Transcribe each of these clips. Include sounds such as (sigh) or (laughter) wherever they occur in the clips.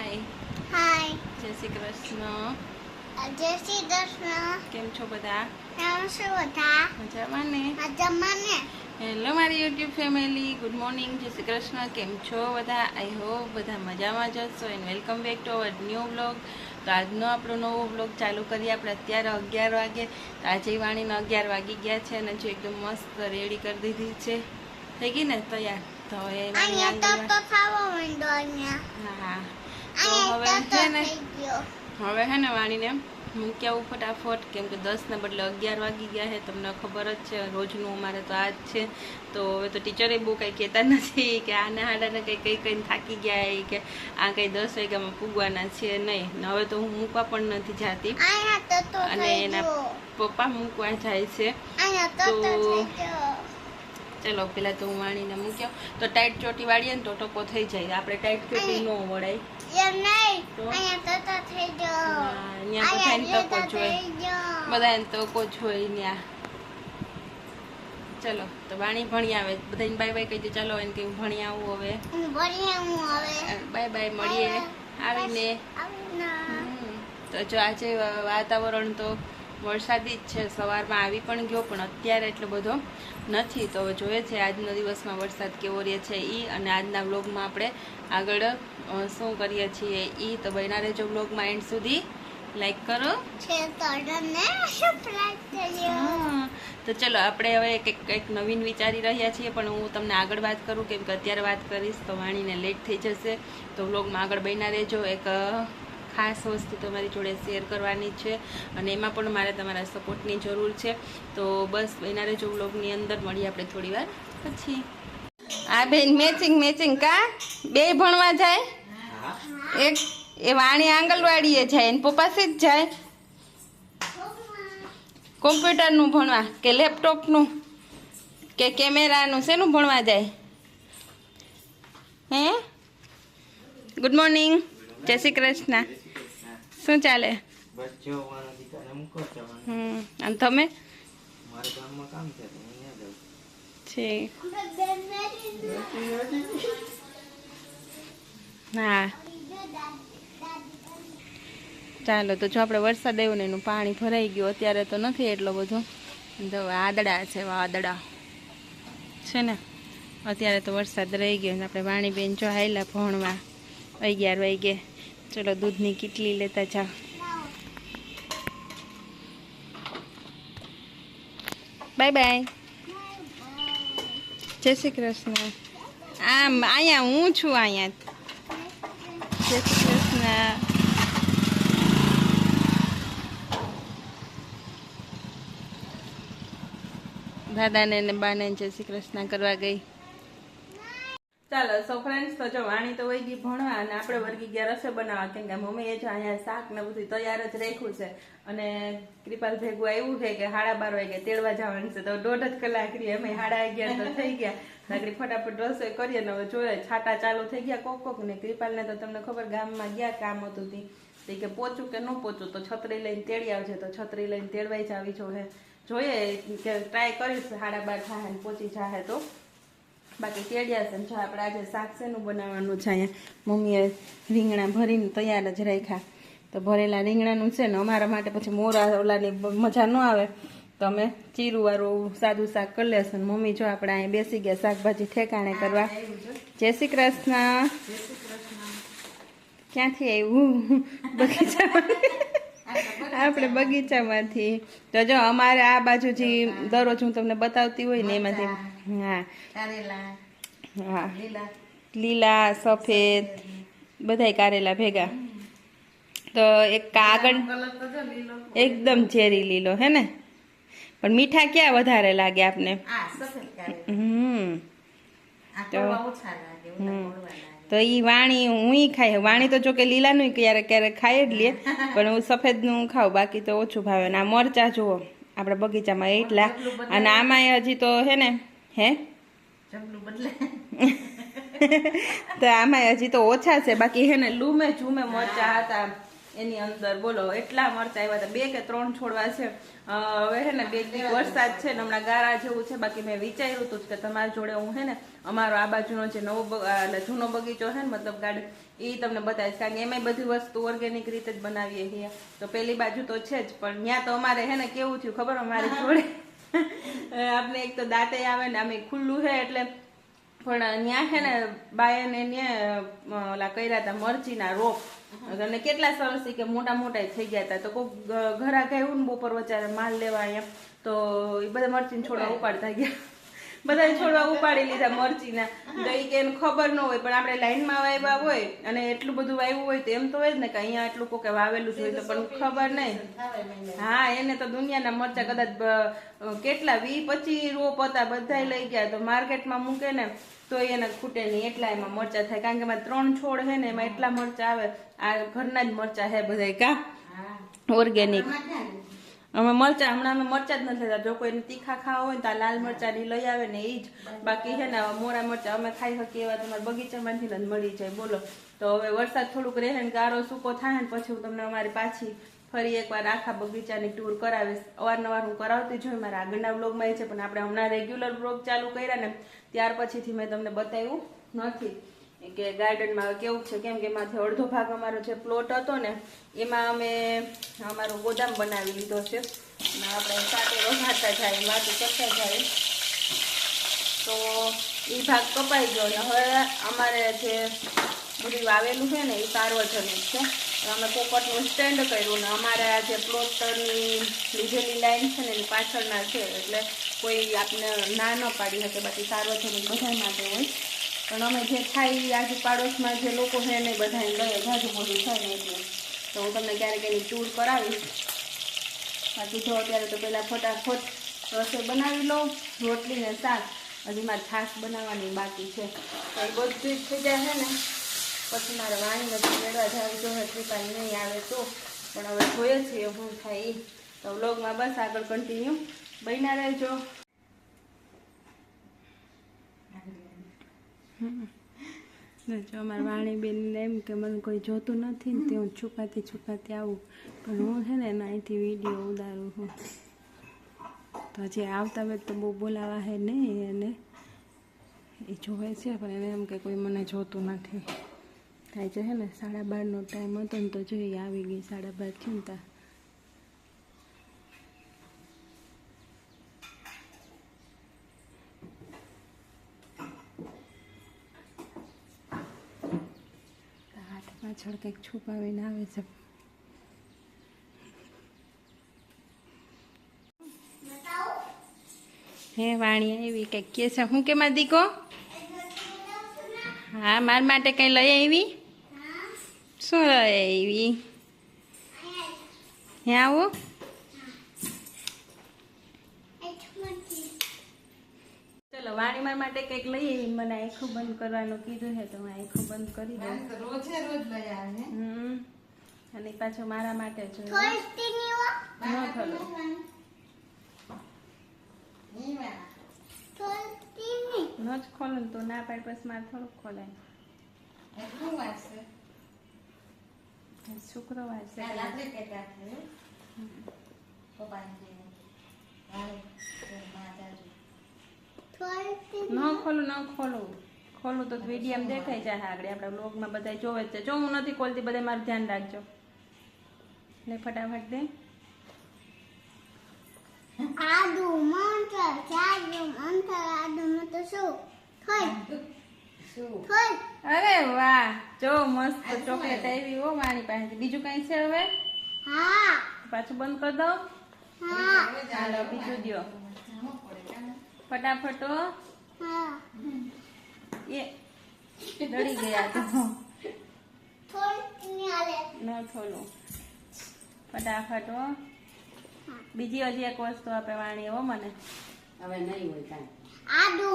હાય હાય જય શ્રી કૃષ્ણ જય શ્રી કૃષ્ણ કેમ છો બધા? કેમ છો બધા? મજામાં ને મજામાં ને હેલો મારી YouTube family good morning Jai Shri Krishna કેમ છો બધા? આઈ હોપ બધા મજામાં જ હશો and welcome back to our new blog તો આજનો આપણો નવો બ્લોગ ચાલુ કરીએ આપણે અત્યારે અગિયાર વાગે. તો આજે વાણીને અગિયાર વાગી ગયા છે અને જો એકદમ મસ્ત રેડી કરી દીધી છે. થઈ ગઈ ને? તૈયાર? તો એ હા. તો હવે છે ને? હવે હે ને વાણીને મૂક્યા આવું ફટાફટ કેમ કે દસને બદલે અગિયાર વાગી ગયા છે તમને ખબર જ છે રોજનું અમારે તો આ જ છે. તો હવે તો ટીચરે બહુ કંઈ કહેતા નથી કે આને હાડાને કંઈ કંઈ કંઈ થાકી ગયા એ કે આ કંઈ દસ વાગ્યામાં પૂગવાના છે નહીં. હવે તો હું મૂકવા પણ નથી જાતી. અને એના પપ્પા મૂકવા જાય છે. તો ચલો પેલા તો હું વાણીને મૂક્યો. તો ટાઈટ ચોટી વાળીએ ને તો ટકો થઈ જાય. આપણે ટાઈટ ચોટી ન વળાય. તકો જ હોય. ત્યાં ચલો તો વાણી ભણી આવે. બધાને બાય બાય કહી દે. ચાલો એને કે ભણી આવું હવે. બાય બાય મળીએ. આવીને. તો જો આજે વાતાવરણ તો વરસાદી જ છે સવારમાં આવી પણ ગયો પણ અત્યારે એટલો બધો નથી. તો હવે જોઈએ છે આજનો દિવસમાં વરસાદ કેવો રહે છે એ અને આજના વ્લોગમાં આપણે આગળ શું કરીએ છીએ એ તો બન્યા રહેજો વ્લોગમાં એન્ડ સુધી લાઈક કરો. તો ચલો આપણે હવે કંઈક કંઈક નવીન વિચારી રહ્યા છીએ પણ હું તમને આગળ વાત કરું કેમ કે અત્યારે વાત કરીશ તો વાણીને લેટ થઈ જશે. તો વ્લોગમાં આગળ બન્યા રહેજો. એક ખાસ વસ્તુ તમારી જોડે શેર કરવાની છે અને એમાં પણ મારે તમારા સપોર્ટની જરૂર છે. તો બસ એના રહેજો વ્લોગની અંદર મળીએ આપણે થોડી વાર પછી. આ બેન મેચિંગ મેચિંગ કા? બે ભણવા જાય? એક એ વાણી આંગણવાડીએ જાય એને પપ્પાસે જ જાય? કોમ્પ્યુટરનું ભણવા કે લેપટોપનું કે કેમેરાનું શેનું ભણવા જાય? હે? Good morning. જય શ્રી કૃષ્ણ. શું ચાલે? હમ અને તમે? તો હું ચાલો તો જો આપણે વરસાદ આવ્યો ને એનું પાણી ભરાઈ ગયું અત્યારે તો નથી એટલો બધો. જો વાદળા છે વાદળા. છે ને? અત્યારે તો વરસાદ રહી ગયો ને આપણે વાણીબેન જો હાયલા ભણવા અગિયાર વાગે ચલો, દૂધની કીટલી લેતા જા. Bye bye. જય શ્રી કૃષ્ણ. આમ, અહીંયા હું છું અહીંયા. જય શ્રી કૃષ્ણ. દાદાને ને બાને જય શ્રી કૃષ્ણ કરવા ગઈ. ચાલો સો ફ્રેન્ડ્સ તો જો વાણી તો વહી ગઈ ભણવા અને આપણે વર્ગી ગયા રસોઈ બનાવવા, કેમ કે મમ્મીએ જ અહીંયા શાક ને બધું તૈયાર જ રાખ્યું છે. અને કૃપાલ ભેગું આવ્યું છે કે સાડા બાર વાગે તેડવા જવાનું છે, તો દોઢ જ કલાક રહી, અમે સાડા અગિયાર તો થઈ ગયા. નાગરી ફટાફટ રસોઈ કરીએ ને હવે જોઈએ છાટા ચાલુ થઈ ગયા કોક કોક ને કૃપાલને તો તમને ખબર ગામમાં ગયા કામ હતું તી. કે પોચું કે ન પોચું, તો છત્રી લઈને તેડી આવશે તો છત્રી લઈને તેડવાઈ જ આવી જો હે. જોઈએ, કે ટ્રાય કરીશ, સાડા બાર થાય ને પહોંચી જાય તો. બાકી તેડ્યા છે જો આપણે આજે શાક શેનું બનાવવાનું છે અહીંયા? મમ્મીએ રીંગણા ભરીને તૈયાર જ રાખ્યા. તો ભરેલા રીંગણાનું છે ને અમારા માટે પછી મોરા ઓલાની મજા ન આવે. તો અમે ચીરુવાળું સાદું શાક કરી લેશું ને મમ્મી જો આપણે અહીંયા બેસી ગયા શાકભાજી ઠેકાણે કરવા. જય શ્રી કૃષ્ણ. ક્યાંથી આવ્યું? બગીચામાં. આપણે બગીચામાંથી. તો જો અમારે આ બાજુ જે દરરોજ હું તમને બતાવતી હોય ને એમાંથી. હા. હા. લીલા. સફેદ બધાય કારેલા ભેગા. તો એક કાગળ એકદમ ઝેરી લીલો હે ને? પણ મીઠા ક્યાં વધારે લાગે આપને? હમ. તો હમ. તો એ વાણી હું ખાય. વાણી તો જો કે લીલાનું ક્યારેક ક્યારેક ખાઈ જ લે (laughs) પણ હું સફેદનું ખાઉં બાકી તો ઓછું ભાવે. અને આ મરચા જુઓ આપણે બગીચામાં એટલા. અને આમાં હજી તો હે ને હે? (laughs) તો આમાં હજી તો ઓછા છે. બાકી હે ને લૂમે ઝૂમે મરચા હતા. એની અંદર બોલો એટલા મરચા આવ્યા હતા. બે કે ત્રણ છોડવા છે. હવે હે ને બે દિવસ વરસાદ છે ને હમણાં ગારા જેવું છે. બાકી મેં વિચાર્યું હતું કે તમારી જોડે હું હે ને અમારો આ બાજુનો જે નવો એટલે જૂનો બગીચો છે ને મતલબ ગાર્ડન એ તમને બતાવીશ. કારણ કે એમાં બધી વસ્તુ ઓર્ગેનિક રીતે જ બનાવીએ છીએ. તો પેલી બાજુ તો છે જ પણ ત્યાં તો અમારે હે ને કેવું થયું ખબર અમારી જોડે? આપણે એક તો દાંતે આવે ને આમે ખુલ્લું છે એટલે પણ ન્યા છે ને બાયને ન્યા ઓલા કર્યા હતા મરચીના રોપ. અને કેટલા સરસ કે મોટા મોટા થઈ ગયા હતા તો કોક ઘરા આવ્યું ને બપોર વચારે માલ લેવા એમ તો એ બધા મરચીને છોડવા ઉપાડતા ગયા. બધા છોડવા ઉપાડી લીધા મરચીના. તો ઈ કે એને ખબર ન હોય પણ આપણે લાઈનમાં વાવ્યા હોય અને એટલું બધું વાવ્યું હોય તો એમ તો હોય જ ને કે અહીંયા એટલું કોકે વાવેલું જ હોય તો પણ ખબર નહીં. હા એને તો દુનિયાના મરચા કદાચ કેટલા વી પચીસ રોપ હતા બધા લઈ ગયા. તો માર્કેટમાં મૂકે ને તો એને ખૂટે નહીં. એટલા એમાં મરચા થાય. કારણ કે એમાં ત્રણ છોડ છે ને એમાં એટલા મરચા આવે. આ ઘરના જ મરચા છે બધા કા? ઓર્ગેનિક અમે મરચા, હમણાં અમે મરચા જ નથી લેતા જો કોઈને તીખા ખાવા હોય ને તો લાલ મરચા ની લઈ આવે ને એ જ બાકી છે ને મોરા મરચા અમે ખાઈ શકીએ એવા તમારા બગીચામાંથી જ મળી જાય. બોલો. તો હવે વરસાદ થોડુંક રહે ને ગારો સૂકો થાય ને પછી હું તમને અમારી પાછી ફરી એકવાર આખા બગીચાની ટૂર કરાવીશ. અવારનવાર હું કરાવતી જ હોય. મારા આગળના બ્લોગમાં એ છે, પણ આપણે હમણાં રેગ્યુલર બ્લોગ ચાલુ કર્યા ને ત્યાર પછીથી મેં તમને બતાવ્યું નથી. કે ગાર્ડનમાં કેવું છે? કેમ કે એમાંથી અડધો ભાગ અમારો જે પ્લોટ હતો ને, એમાં અમે અમારો ગોદામ બનાવી લીધો છે. આપણે સાથે વઘારતા જાય માથું કરતા જાય. તો એ ભાગ કપાઈ ગયો ને, હવે અમારે જે બધું વાવેલું છે ને, એ સાર્વજનિક છે. અમે પોપટનું સ્ટેન્ડ કર્યું ને, અમારા જે પ્લોટની લીધેલી લાઈન છે ને એની પાછળના છે. એટલે કોઈ આપને ના ન પાડી શકે, બાકી સાર્વજનિક બધા માટે હોય. પણ અમે જે થાય એ આજુ પાડોશમાં જે લોકો છે એને બધા લઈએ જાજુ મોટું થાય ને એટલે. તો હું તમને ક્યારેક એની ચૂર કરાવીશ. બાકી જો અત્યારે તો પહેલાં ફટાફટ રસોઈ બનાવી લઉં, રોટલી ને શાક. હજી મારે છાશ બનાવવાની બાકી છે. તો એ બધું જ થઈ જાય છે ને. પછી મારે વાણી નથી મેળવા જાવી, જો કૃપા નહીં આવે તો. પણ હવે જોઈએ છીએ, શું થાય એ તો વ્લોગમાં બસ આગળ કન્ટિન્યુ બન્યા રહેજો. જો અમારા વાણીબેન એમ કે મને કોઈ જોતું નથી ને તે હું છુપાતી છુપાતી આવું. પણ હું છે ને એના અહીંથી વીડિયો ઉતારું છું. તો હજી આવતા વેત તો બહુ બોલાવા હે નહીં એને. એ જોવે છે, પણ એને એમ કે કોઈ મને જોતું નથી. થાય છે ને સાડા બારનો ટાઈમ હતો ને તો જોઈએ આવી ગઈ, સાડા બાર ચિંતા પાછળ કંઈક છુપાવીને આવે છે. હે વાણી આવી કંઈક કે છે. હું કેમ દીકો હા મારા માટે કંઈ લઈ આવી? શું લઈ આવી? હે આવો. ચલો વાણી મારા માટે કંઈક લઈ આવી મને આંખું બંધ કરવાનું કીધું છે તો હું આંખું બંધ કરી દઉં. રોજે રોજ લઈ આવે હમ. અને પાછો મારા માટે થોડી ની ન ખોલો ન જ ખોલો તો ના પાડ પછી મારે થોડુંક ખોલાય. શુક્રવાર છે. કાલ ન ખોલું ન ખોલું. ખોલું તો વીડિયો દેખાઈ જાય આગળ. આપણા બ્લોગમાં બધા જોવે છે. જો હું નથી ખોલતી બધા મારું ધ્યાન રાખજો. લે ફટાફટ દે. આદુ મંત્ર ચાદુ મંત્ર આદુ મંત્ર શું? થઈ. શું? થોઈ. અરે વાહ જો મસ્ત ચોકલેટ આવી હો મારી પાસે બીજું કઈ છે હવે? હા. પાછું બંધ કરી દો હા. ચાલો બીજું દ્યો? ફટાફટ હો. એ ડરી ગયા તો થોડી ની આલે ન ખોલું ફટાફટ હો. બીજી હજી એક વસ્તુ આપણે વાણી એવો મને. હવે નહીં હોય કાંઈ. આદુ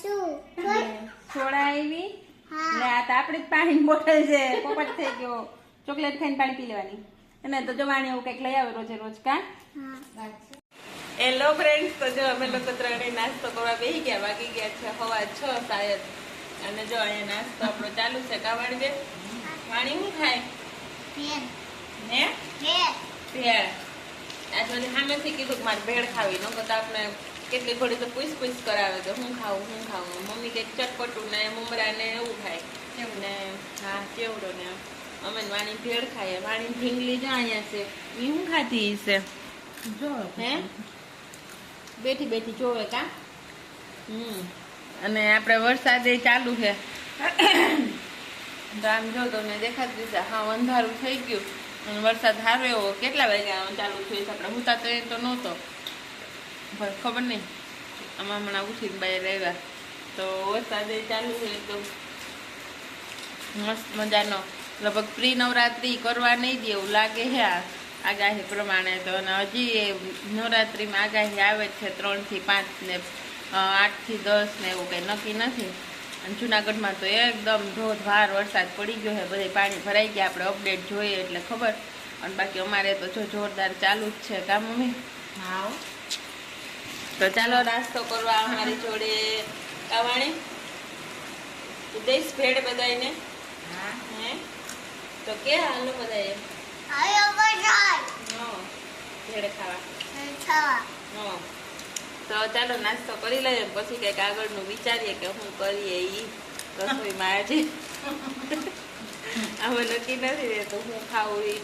શું? થોઈ આવી હા. એટલે આ તો આપણી જ પાણીની બોટલ છે. પોપટ થઈ ગયો. ચોકલેટ ખાઈને પાણી પી લેવાની. અને તો જો વાણી એવું કંઈક લઈ આવે રોજે રોજ કા? હા. હેલો ફ્રેન્ડ્સ તો જો અમે લોકો ત્રણેય નાસ્તો કરવા બેસી ગયા વાગી ગયા છે હવા છ શાયદ અને જો અહીંયા નાસ્તો આપણો ચાલુ છે. કા વાણી પાણી શું ખાય? ને ભેળ આજ મને સામેથી કીધું કે મારે ભેળ ખાવી ન તો આપણે કેટલી ઘડી તો પૂછ પૂછ કરાવે કે હું ખાવું હું ખાવું. મમ્મી કંઈક ચટપટું ને મમરા ને એવું ખાય. ને? હા ચેવડો ને અમે વાણી ભેળ ખાઈએ. વાણી ઢીંગલી જો અહીંયા છે. એ હું ખાતી છે? જો હે? બેઠી બેઠી જોવે કા? હમ. અને આપણે વરસાદ એ ચાલુ છે. તો આમ જો તમને દેખાતી હશે હા અંધારું થઈ ગયું. અને વરસાદ સારો એવો કેટલા વાગ્યા ચાલુ થયું છે? આપણે હુતા તો એ તો નહોતો. પણ ખબર નહીં. આમાં હમણાં ઉઠીને બહાર રહેવા તો વરસાદ ચાલુ છે એકદમ. મસ્ત મજાનો. લગભગ પ્રી નવરાત્રી કરવા નહીં દે એવું લાગે છે આ. આગાહી પ્રમાણે તો અને હજી નવરાત્રીમાં આગાહી આવે છે ત્રણથી પાંચ ને આઠથી દસ ને એવું કંઈ નક્કી નથી. અને જુનાગઢમાં તો એકદમ ધોધવાર વરસાદ પડી ગયો છે બધે પાણી ભરાઈ ગયા આપણે અપડેટ જોઈએ એટલે ખબર. અને બાકી અમારે તો જો જોરદાર ચાલુ જ છે કા મમ્મી? હા તો ચાલો નાસ્તો કરવા અમારી જોડે કાવાણી. દઈશ ભેળ બધાને હા. હે? તો કે હાલો બધાએ ભેળ ખાવા છવા હં. તો ચાલો, નાસ્તો કરી લઈએ પછી કંઈક આગળનું વિચારીએ કે શું કરીએ એ રસોઈમાં આજે નક્કી નથી રહેતું, હું ઈ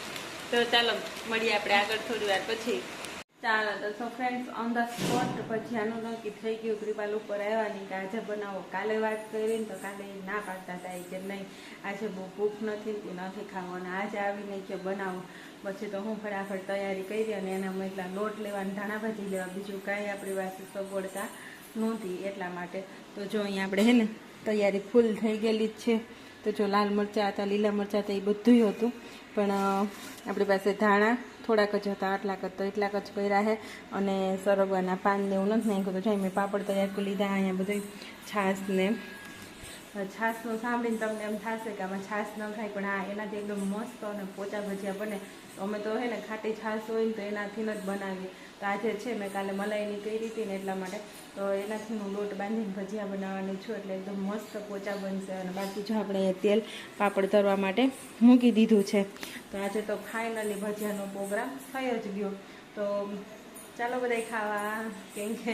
તો ચાલો, મળીએ આપણે આગળ થોડી વાર પછી ચાલો, તો ફ્રેન્ડ્સ ઓન ધ સ્પોટ ભજીયાનું નક્કી થઈ ગયું, કૃપાલ ઉપર આવ્યાની કે આજે બનાવો. કાલે વાત કરીને તો કાલે ના પાડતા હતા કે નહીં, આજે બહુ ભૂખ નથી કે નથી ખાવાનું, આજે આવીને કે બનાવો. પછી તો હું ફટાફટ તૈયારી કરી અને એના એટલા લોટ લેવા ધાણા ભાજી લેવા, બીજું કાંઈ આપણી પાસે સગવડતા નહોતી એટલા માટે. તો જો અહીં આપણે હે ને, તૈયારી ફૂલ થઈ ગયેલી જ છે. તો જો લાલ મરચાં હતા, લીલા મરચાં હતા, એ બધું હતું. પણ આપણી પાસે ધાણા થોડાક જ હતા, આટલાક જ તો એટલાક જ કર્યા છે અને સરગવાના પાન ને એવું નથી નાખ્યું તો જાય મેં પાપડ તૈયાર કરી લીધા, અહીંયા બધું છાશ ને છાશનું સાંભળીને તમને એમ થશે કે આમાં છાશ ન થાય પણ હા એનાથી એકદમ મસ્ત અને પોચા ભજીયા બને. અમે તો હે ને ખાટી છાશ હોય ને તો એનાથી જ બનાવીએ. તો આજે છે, મેં કાલે મલાઈની કરી હતી ને એટલા માટે. તો એનાથી હું લોટ બાંધીને ભજીયા બનાવવાની છું એટલે એકદમ મસ્ત પોચા બનશે અને બાકી જો આપણે તેલ પાપડ તરવા માટે મૂકી દીધું છે. તો આજે તો ફાઇનલી ભજીયાનો પ્રોગ્રામ થઈ જ ગયો. તો ચાલો બધાય ખાવા. કેમ કે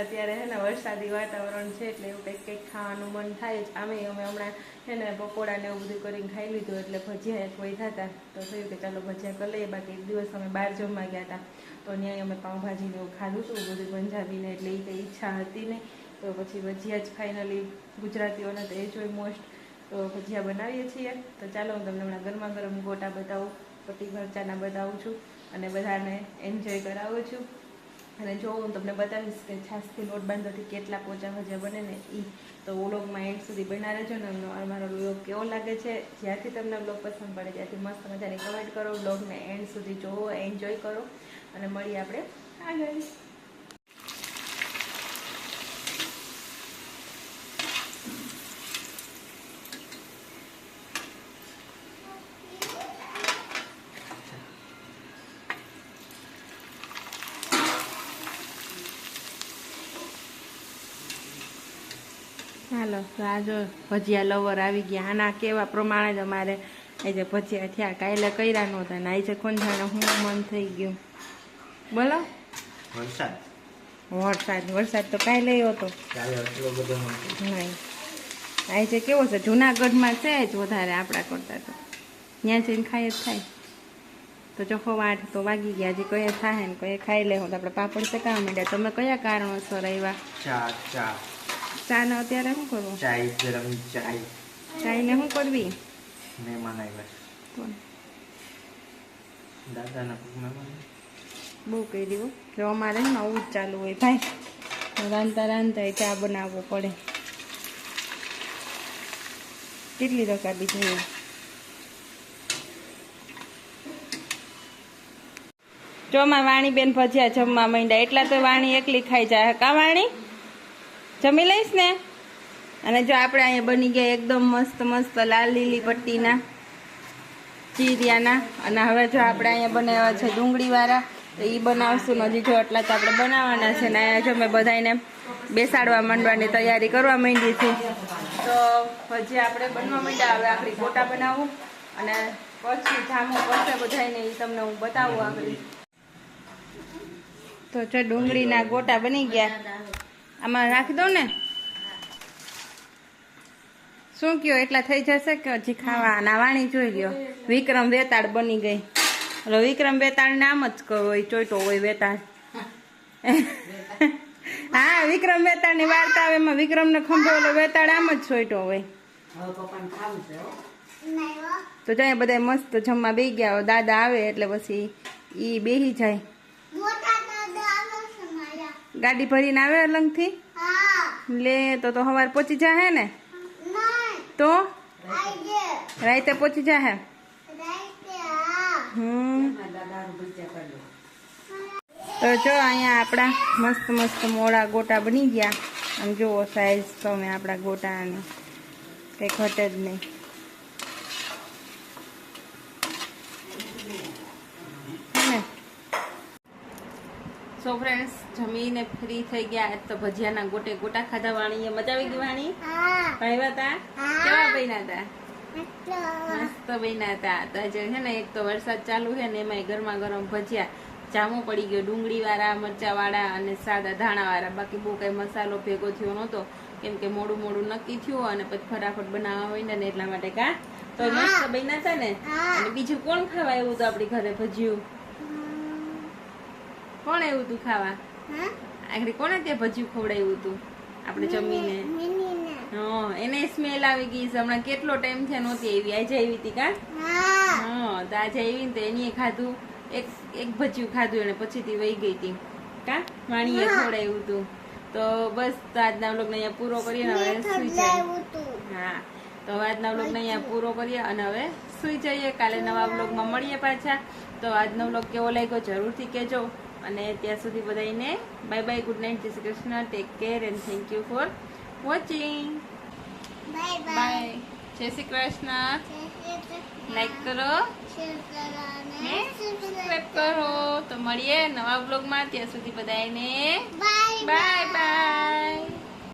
અત્યારે હે ને વરસાદી વાતાવરણ છે એટલે એવું કંઈક કંઈક ખાવાનું મન થાય જ. આમે અમે હમણાં છે ને પકોડા ને એવું બધું કરીને ખાઈ લીધું એટલે ભજીયા એક વહી થતા તો થયું કે ચાલો ભજીયા કરી લઈએ. બાકી એક દિવસ અમે બહાર જમવા ગયા હતા તો ત્યાં અમે પાઉંભાજીને એવું ખાધું હતું બધું પંજાબીને એટલે એ કંઈ ઈચ્છા હતી નહીં. તો પછી ભજીયા જ ફાઇનલી ગુજરાતીઓને તો એ જ હોય મોસ્ટ તો ભજીયા બનાવીએ છીએ. તો ચાલો હું તમને હમણાં ગરમા ગરમ ગોટા બતાવું. પટ્ટી મરચાના બતાવું છું અને બધાને એન્જોય કરાવું છું. અને જો હું તમને બતાવીશ કે છાસથી લોટ બાંધવાથી કેટલા પોચા ભજીયા બને ને એ તો વ્લોગમાં એન્ડ સુધી બના રહેજો ને અમારો વ્લોગ કેવો લાગે છે, જ્યાંથી તમને વ્લોગ પસંદ પડે ત્યાંથી મસ્ત મજાની કમેન્ટ કરો વ્લોગને એન્ડ સુધી જોવો, એન્જોય કરો, અને મળીએ આપણે આગળ. હાલો તો આ ભજીયા લવર આવી ગયા. આના કેવા પ્રમાણે જ અમારે આજે ભજીયા થયા. કાલે કર્યા નહોતા ને આજે કોણ જાણે હું મન થઈ ગયું. બોલો? વરસાદ? વરસાદ વરસાદ તો કાલે હતો બધો નહોતો. નહીં. આજે કેવો છે જુનાગઢમાં છે જ વધારે આપણા કરતાં તો. ત્યાં જઈને ખાઈ જ થાય. તો ચોખ્ખો આઠ તો વાગી ગયા. હજી કયા થાય ને કયા ખાઈ લે તો. આપણે પાપડ શેકાવા માંડ્યા. તમે કયા કારણોસર આવ્યા ચા ચા. ચા ને અત્યારે શું કરવું? ચાય ગરમ ચાય. ચાઈને શું કરવી? મહેમાન આવ્યા કોણ? દાદાના મહેમાન બહુ કહી દીધું જો અમારે નવું જ ચાલુ હોય ભાઈ. રાંધતા રાંધતા ચા બનાવવો પડે. કેટલી રકાબી જોઈએ ચોમાં વાણીબેન ભજીયા જમવા માંડ્યા. એટલા તો વાણી એકલી ખાઈ જાય. કા વાણી? જમી લઈશ ને? અને જો આપણે અહીંયા બની ગયા એકદમ મસ્ત મસ્ત લાલ લીલી પટ્ટીના, ચીરિયાના. અને હવે જો આપણે અહીંયા બનાવ્યા છે ડુંગળીવાળા, તો એ બનાવશું. હજી જો એટલા તો આપણે બનાવવાના છે ને અહીંયા જો મેં બધાને બેસાડવા માંડવાની તૈયારી કરવા માંડી છે. તો હજી આપણે બનવા માંડ્યા. હવે આપણી ગોટા બનાવું. અને પછી જામો પડશે બધાને એ તમને હું બતાવું આગળ. તો જો ડુંગળીના ગોટા બની ગયા. આમાં રાખી દઉં ને શું કયો એટલા થઈ જશે કે હજી ખાવા નાવાણી જોઈ લ્યો વિક્રમ વેતાળ બની ગઈ એટલે વિક્રમ વેતાળ નામ જ કહો હોય ચોઈટો હોય વેતાળ હા વિક્રમ વેતાળની વાર્તા આવે એમાં વિક્રમ ને ખંભો એટલે વેતાળ આમ જ ચોઈટો હોય હવે પપ્પાને ખાવું છે હો. નહીં હો. તો જાય બધા મસ્ત જમવા બેસી ગયા હોય. દાદા આવે એટલે પછી ઈ બેહી જાય મોટા દાદા આવે છે મારા ગાડી ભરીને આવે અલંગથી હા. લે તો તો સવાર પહોંચી જાહે ને? તો? રાતે પહોંચી જાહે? હમ. તો જો અહીંયા આપણા મસ્ત મસ્ત મોડા ગોટા બની ગયા. આમ જુઓ સાઈઝ તમે આપણા ગોટાની. કંઈ ઘટે જ નહીં. સો ફ્રેન્ડ્સ જમીને ફ્રી થઈ ગયા તો ભજીયાના ગોટે ગોટા ખાધા વાણી મજા આવી ગઈ વાણી? ભાઈવા ભાઈ હતા કેવા બન્યા હતા મસ્ત. બન્યા હતા તો આજે છે ને એક તો વરસાદ ચાલુ છે ને એમાં ગરમા ગરમ ભજીયા જામો પડી ગયો. ડુંગળી વાળા મરચા વાળા અને સાદા ધાણા વાળા બાકી બહુ કઈ મસાલો ભેગો થયો નહોતો. કેમ કે મોડું મોડું નક્કી થયું અને પછી ફટાફટ બનાવવા હોય ને એટલા માટે કા? તો મસ્ત બન્યા હતા ને? અને બીજું કોણ ખાવા એવું તો આપણી ઘરે ભજીયું? કોણ આવ્યું હતું ખાવા? હા? કોને ત્યાં ભજીયું ખવડાવ્યું હતું? આપણે જમીને. હા એને સ્મેલ આવી ગઈ હમણાં કેટલો ટાઈમ થયા નહોતી આવી. આજે આવી હતી કા? હા. તો આજે આવી ને તો એની ખાધું. એક એક ભજીયું ખાધું એને પછીથી વહી ગઈ હતી કા? વાણીએ. ખવડાવ્યું હતું તો બસ તો આજના વ્લોગને અહીંયા પૂરો કરીએ ને હવે સુઈ જઈએ. હા તો હવે આજના વ્લોગને અહીંયા પૂરો કરીએ અને હવે સુઈ જઈએ. કાલે નવા વ્લોગમાં મળીએ પાછા. તો આજનો વ્લોગ કેવો લાગ્યો જરૂરથી કહેજો. અને ત્યાં સુધી બધાને by bye good night Jai Shri Krishna take care and thank you for watching bye bye. Jai Shri Krishna. Like કરો. ને સબસ્ક્રાઇબ કરો. તો મળીએ નવા બ્લોગમાં ત્યાં સુધી બધાને બાય બાય